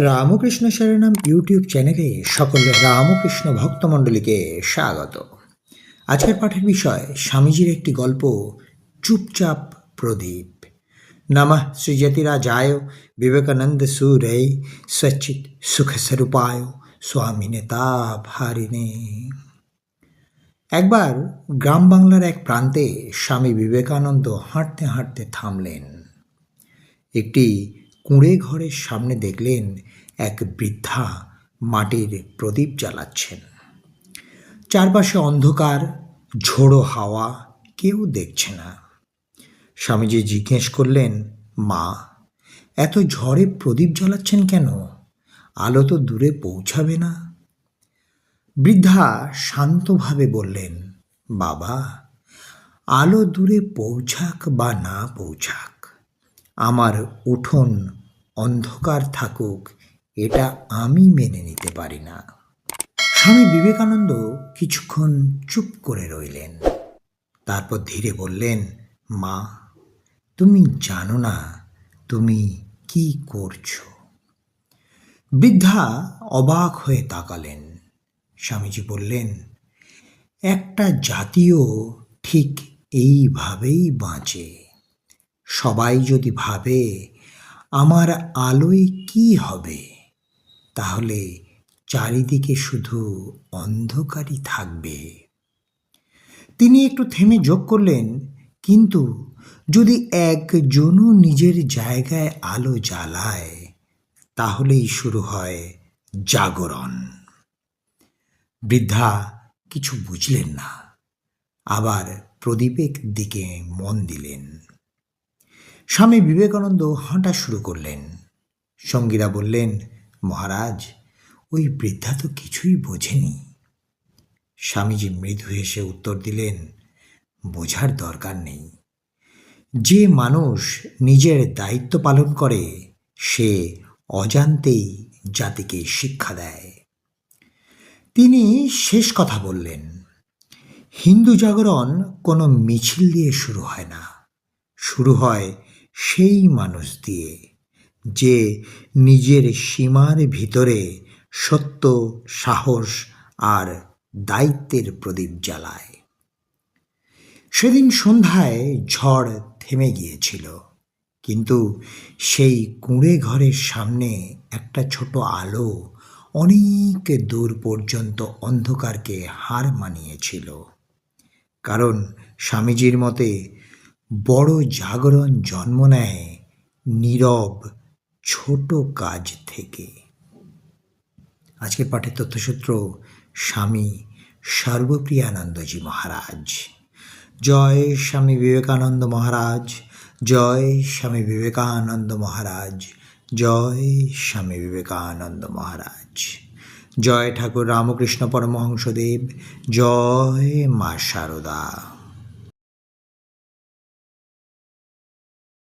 Ramakrishna শরণম YouTube চ্যানেলে সকল রামকৃষ্ণ ভক্তমণ্ডলীকে স্বাগত। আজকের পাঠের বিষয় স্বামীজির একটি গল্প, চুপচাপ প্রদীপ। নমঃ শ্রীযতিরাজায় বিবেকানন্দ সুরে সচ্চিত সুখস্বরূপায়, স্বামী নেতা ভারিণে। একবার গ্রাম বাংলার এক প্রান্তে স্বামী বিবেকানন্দ হাঁটতে হাঁটতে থামলেন। একটি কুঁড়ে ঘরের সামনে দেখলেন এক বৃদ্ধা মাটির প্রদীপ জ্বালাচ্ছেন। চারপাশে অন্ধকার, ঝোড়ো হাওয়া, কেউ দেখছে না। স্বামীজি জিজ্ঞেস করলেন, মা, এত ঝড়ে প্রদীপ জ্বালাচ্ছেন কেন? আলো তো দূরে পৌঁছাবে না? বৃদ্ধা শান্তভাবে বললেন, বাবা, আলো দূরে পৌঁছাক বা না পৌঁছাক আমার উঠোন অন্ধকার থাকুক, এটা আমি মেনে নিতে পারি না। স্বামী বিবেকানন্দ কিছুক্ষণ চুপ করে রইলেন। তারপর ধীরে বললেন, মা, তুমি জানো না তুমি কি করছ? বৃদ্ধা অবাক হয়ে তাকালেন। স্বামীজি বললেন, একটা জাতীয় ঠিক এইভাবেই বাঁচে। সবাই যদি ভাবে আমার আলোয় কি হবে, তাহলে চারিদিকে শুধু অন্ধকারই থাকবে। তিনি একটু থেমে যোগ করলেন, কিন্তু যদি একজনও নিজের জায়গায় আলো জ্বালায়, তাহলেই শুরু হয় জাগরণ। বৃদ্ধা কিছু বুঝলেন না, আবার প্রদীপের দিকে মন দিলেন। স্বামী বিবেকানন্দ হাঁটা শুরু করলেন। সঙ্গীরা বললেন, মহারাজ, ওই বৃদ্ধা তো কিছুই বোঝেনি। স্বামীজি মৃদু হেসে উত্তর দিলেন, বোঝার দরকার নেই। যে মানুষ নিজের দায়িত্ব পালন করে, সে অজান্তেই জাতিকে শিক্ষা দেয়। তিনি শেষ কথা বললেন, হিন্দু জাগরণ কোনো মিছিল দিয়ে শুরু হয় না। শুরু হয় সেই মানুষ দিয়ে যে নিজের সীমার ভিতরে সত্য, সাহস আর দায়িত্বের প্রদীপ জ্বালায়। সেদিন সন্ধ্যায় ঝড় থেমে গিয়েছিল, কিন্তু সেই কুঁড়ে ঘরের সামনে একটা ছোট আলো অনেক দূর পর্যন্ত অন্ধকারকে হার মানিয়েছিল। কারণ স্বামীজির মতে বড় জাগরণ জন্ম নেয় নীরব ছোট কাজ থেকে। আজকের পাঠের তথ্যসূত্র, স্বামী সর্বপ্রিয়ানন্দজি মহারাজ। জয় স্বামী বিবেকানন্দ মহারাজ, জয় স্বামী বিবেকানন্দ মহারাজ, জয় স্বামী বিবেকানন্দ মহারাজ। জয় ঠাকুর রামকৃষ্ণ পরমহংসদেব, জয় মা শারদা